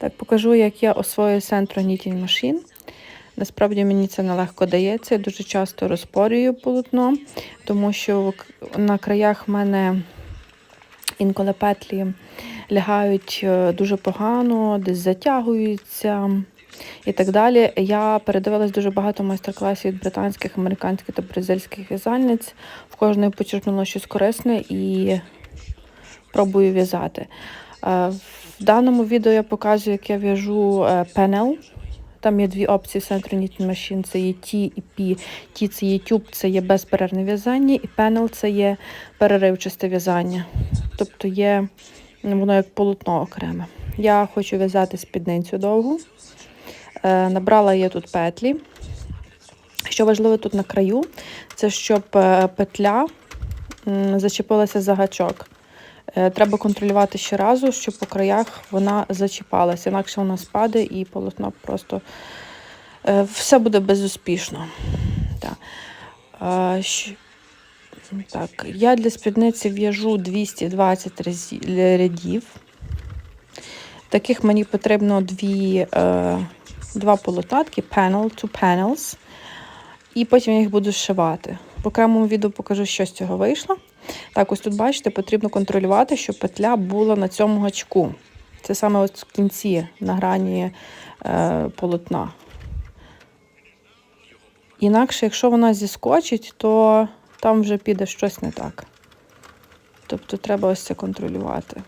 Так, покажу, як я освоюю Centro Knitting Machine. Насправді мені це нелегко дається. Я дуже часто розпорюю полотно, тому що на краях в мене інколи петлі лягають е, дуже погано, десь затягуються і так далі. Я передивилась дуже багато майстер-класів від британських, американських та бразильських в'язальниць. В кожної почерпнуло щось корисне і пробую в'язати. В даному відео я показую, як я в'яжу е, пенел. Там є дві опції в Centro Knitting Machine. Це є T і P. T це є тюб, це є безперервне в'язання, і пенел це є переривчасте в'язання. Тобто є воно як полотно окреме. Я хочу в'язати спідницю довгу. Е, Набрала я тут петлі. Що важливо тут на краю, це щоб е, петля зачепилася за гачок. Е, Треба контролювати щоразу, щоб по краях вона зачіпалася, інакше вона спаде і полотно просто е, все буде безуспішно. Так. Так, я для спідниці в'яжу 220 рядів. Таких мені потрібно дві, е, два полотатки, panel to panels. І потім я їх буду зшивати. В окремому відео покажу, що з цього вийшло. Так, ось тут бачите, потрібно контролювати, щоб петля була на цьому гачку. Це саме ось в кінці на грані е, полотна. Інакше, якщо вона зіскочить, то там вже піде щось не так. Тобто треба ось це контролювати.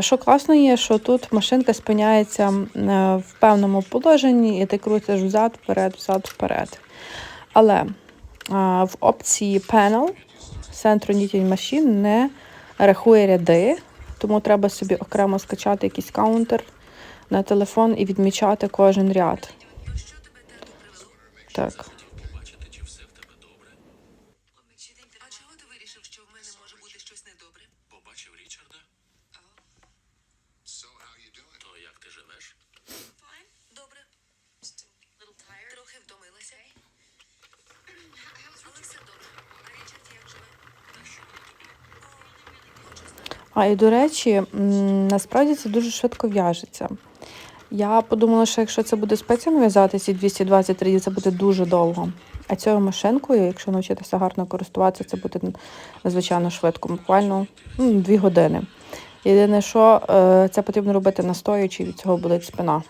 Що класно є, що тут машинка спиняється е, в певному положенні, і ти крутиш взад, вперед, взад, вперед. Але в опції Panel Centro Knitting Machine не рахує ряди, тому треба собі окремо скачати якийсь каунтер на телефон і відмічати кожен ряд. Так. побачити, чи все в тебе добре. А чого ти вирішив, що в мене може бути щось недобре? Побачив Річарда, то як ти живеш? Добре. Трохи втомилася. Але все добре. А Річард як живе? Та що воно тобі? Хочу знати. А і до речі, насправді це дуже швидко в'яжеться. Я подумала, що якщо це буде спеціально в'язати, ці 220 рядів, це буде дуже довго. А цією машинкою, якщо навчитися гарно користуватися, це буде надзвичайно швидко, буквально ну, 2 години. Єдине, що е, це потрібно робити настоючи, від цього болить спина.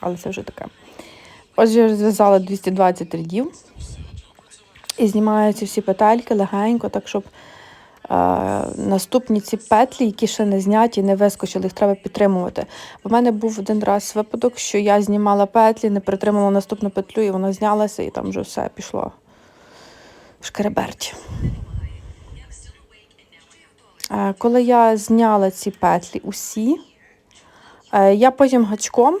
Але це вже таке. Ось я зв'язала 220 рядів і знімаються всі петельки легенько, так щоб е, наступні ці петлі, які ще не зняті, не вискочили, їх треба підтримувати. У мене був один раз випадок, що я знімала петлі, не притримала наступну петлю, і вона знялася, і там вже все пішло. Шкереберть. Е, Коли я зняла ці петлі усі, е, я потім гачком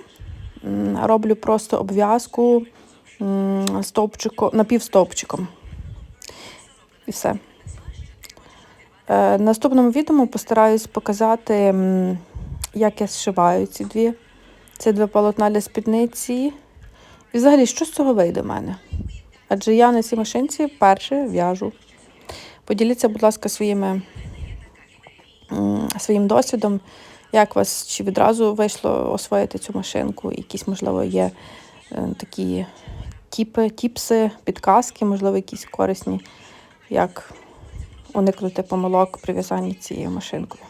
роблю просто обв'язку напівстовпчиком. І все. Е, Наступному відео постараюсь показати, як я зшиваю ці дві. Ці два полотна для спідниці. І взагалі, що з цього вийде в мене? Адже я на цій машинці вперше в'яжу. Поділіться, будь ласка, своїми, своїм досвідом, як вас чи відразу вийшло освоїти цю машинку, якісь, можливо, є е, такі тіпи, тіпси, підказки, можливо, якісь корисні, як уникнути помилок при в'язанні цією машинкою.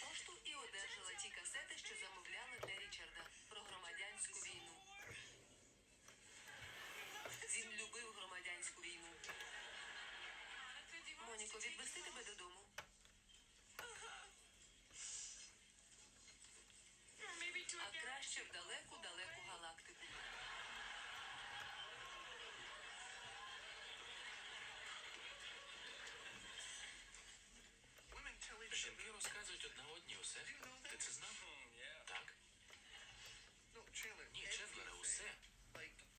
Пошту і одержала ті касети, що замовляли для Річарда про громадянську війну. Він любив громадянську війну. Моніко, відвести тебе додому? А краще в Serio? Ty przyznasz? Mm, yeah. No, chilling.